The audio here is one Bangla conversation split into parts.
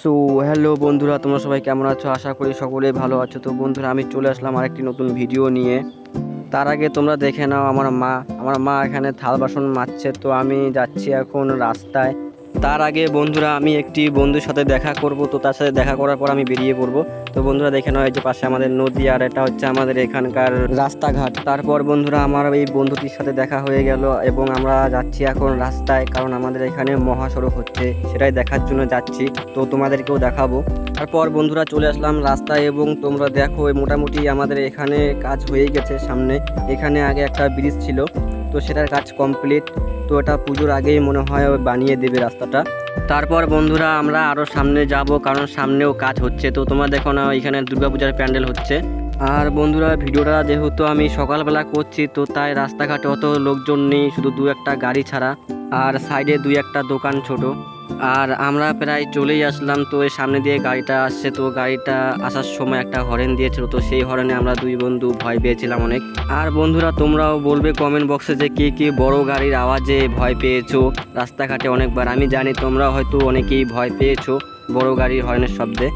সো হ্যালো বন্ধুরা, তোমরা সবাই কেমন আছো? আশা করি সকলেই ভালো আছো। তো বন্ধুরা, আমি চলে আসলাম আরেকটি নতুন ভিডিও নিয়ে। তার আগে তোমরা দেখে নাও, আমার মা আমার মা এখানে থাল বাসন মারছে তো আমি যাচ্ছি এখন রাস্তায়। তার আগে বন্ধুরা, আমি একটি বন্ধুর সাথে দেখা করব, তো তার সাথে দেখা করার পর আমি বেরিয়ে পড়ব। তো বন্ধুরা, দেখে এই যে পাশে আমাদের নদী, আর এটা হচ্ছে আমাদের এখানকার রাস্তাঘাট। তারপর বন্ধুরা, আমার এই বন্ধুটির সাথে দেখা হয়ে গেল, এবং আমরা যাচ্ছি এখন রাস্তায়, কারণ আমাদের এখানে মহাসড়ক হচ্ছে, সেটাই দেখার জন্য যাচ্ছি। তো তোমাদেরকেও দেখাবো। তারপর বন্ধুরা, চলে আসলাম রাস্তায়, এবং তোমরা দেখো মোটামুটি আমাদের এখানে কাজ হয়ে গেছে সামনে। এখানে আগে একটা ব্রিজ ছিল তো সেটার কাজ কমপ্লিট তো এটা পুজোর আগেই মনে হয় বানিয়ে দেবে রাস্তাটা। তারপর বন্ধুরা আমরা আরও সামনে যাব, কারণ সামনেও কাজ হচ্ছে। তো তোমার দেখো না, এখানে দুর্গাপূজার প্যান্ডেল হচ্ছে। আর বন্ধুরা, ভিডিওটা যেহেতু আমি সকালবেলা করছি, তো তাই রাস্তাঘাটে অত লোকজন নেই, শুধু দু একটা গাড়ি ছাড়া। আর সাইডে দুই একটা দোকান ছোট। আর আমরা প্রায় চলেই আসলাম, তো এর সামনে দিয়ে গাড়িটা আসছে। তো গাড়িটা আসার সময় একটা হরেন দিয়েছিল, তো সেই হরেনে আমরা দুই বন্ধু ভয় পেয়েছিলাম অনেক। আর বন্ধুরা, তোমরাও বলবে কমেন্ট বক্সে যে কে কে বড় গাড়ির আওয়াজে ভয় পেয়েছ। রাস্তাঘাটে অনেকবার, আমি জানি তোমরা হয়তো অনেকেই ভয় পেয়েছ বড় গাড়ির হরেনের শব্দে।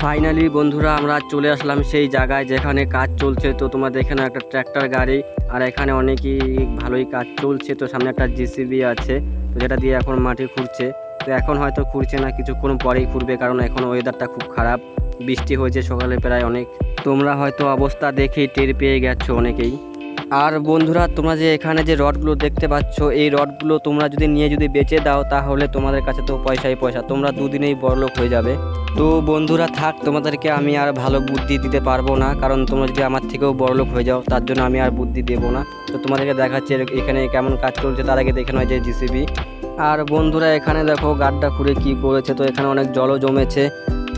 ফাইনালি বন্ধুরা, আমরা চলে আসলাম সেই জায়গায় যেখানে কাজ চলছে। তো তোমরা দেখে নাও একটা ট্র্যাক্টর গাড়ি, আর এখানে অনেকই ভালোই কাজ চলছে। তো সামনে একটা জিসিবি আছে। যেটা দিয়ে এখন মাটি খুঁড়ছে, তো এখন হয়তো খুঁড়ছে না, কিছুক্ষণ পরেই খুঁড়বে, কারণ এখন ওয়েদারটা খুব খারাপ। বৃষ্টি হয়েছে সকালে প্রায় অনেক। তোমরা হয়তো অবস্থা দেখেই টের পেয়ে গেছো অনেকেই। আর বন্ধুরা, তোমরা যে এখানে যে রডগুলো দেখতে পাচ্ছ, এই রডগুলো তোমরা যদি নিয়ে যদি বেচে দাও, তাহলে তোমাদের কাছে তো পয়সাই পয়সা। তোমরা দুদিনেই বড়লোক হয়ে যাবে। তো বন্ধুরা, থাক, তোমাদেরকে আমি আর ভালো বুদ্ধি দিতে পারব না, কারণ তোমরা যদি আমার থেকেও বড়লোক হয়ে যাও, তার জন্য আমি আর বুদ্ধি দেবো না। তো তোমাদেরকে দেখাচ্ছি এখানে কেমন কাজ চলছে, তার আগে দেখে নয় যে জিসিবি আর বন্ধুরা, এখানে দেখো গাড্ডা খুঁড়ে কি করেছে, তো এখানে অনেক জলও জমেছে।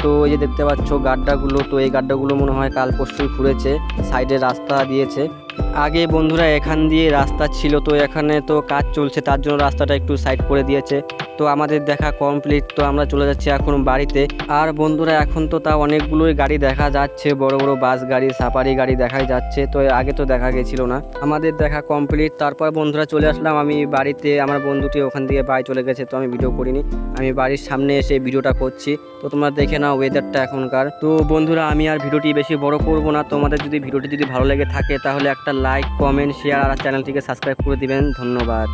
তো এই যে দেখতে পাচ্ছ গাড্ডাগুলো, তো এই গাড্ডাগুলো মনে হয় কাল পরশুই খুঁড়েছে, সাইডে রাস্তা দিয়েছে। আগে বন্ধুরা এখান দিয়ে রাস্তা ছিল, তো এখানে তো কাজ চলছে, তার জন্য রাস্তাটা একটু সাইড করে দিয়েছে। তো আমাদের দেখা কমপ্লিট তো আমরা চলে যাচ্ছি এখন বাড়িতে। আর বন্ধুরা, এখন তো তা অনেকগুলোই গাড়ি দেখা যাচ্ছে, বড় বড় বাস গাড়ি সাফারি গাড়ি দেখাই যাচ্ছে, তো আগে তো দেখা গেছিল না। আমাদের দেখা কমপ্লিট তারপর বন্ধুরা চলে আসলাম আমি বাড়িতে, আমার বন্ধুটি ওখান দিয়ে বাড়ি চলে গেছে, তো আমি ভিডিও করিনি। আমি বাড়ির সামনে এসে ভিডিওটা করছি, তো তোমরা দেখে নাও ওয়েদারটা এখনকার। তো বন্ধুরা, আমি আর ভিডিওটি বেশি বড় করব না, তোমাদের যদি ভিডিওটি যদি ভালো লেগে থাকে, তাহলে একটা লাইক কমেন্ট শেয়ার আর চ্যানেলটিকে সাবস্ক্রাইব করে দিবেন। ধন্যবাদ।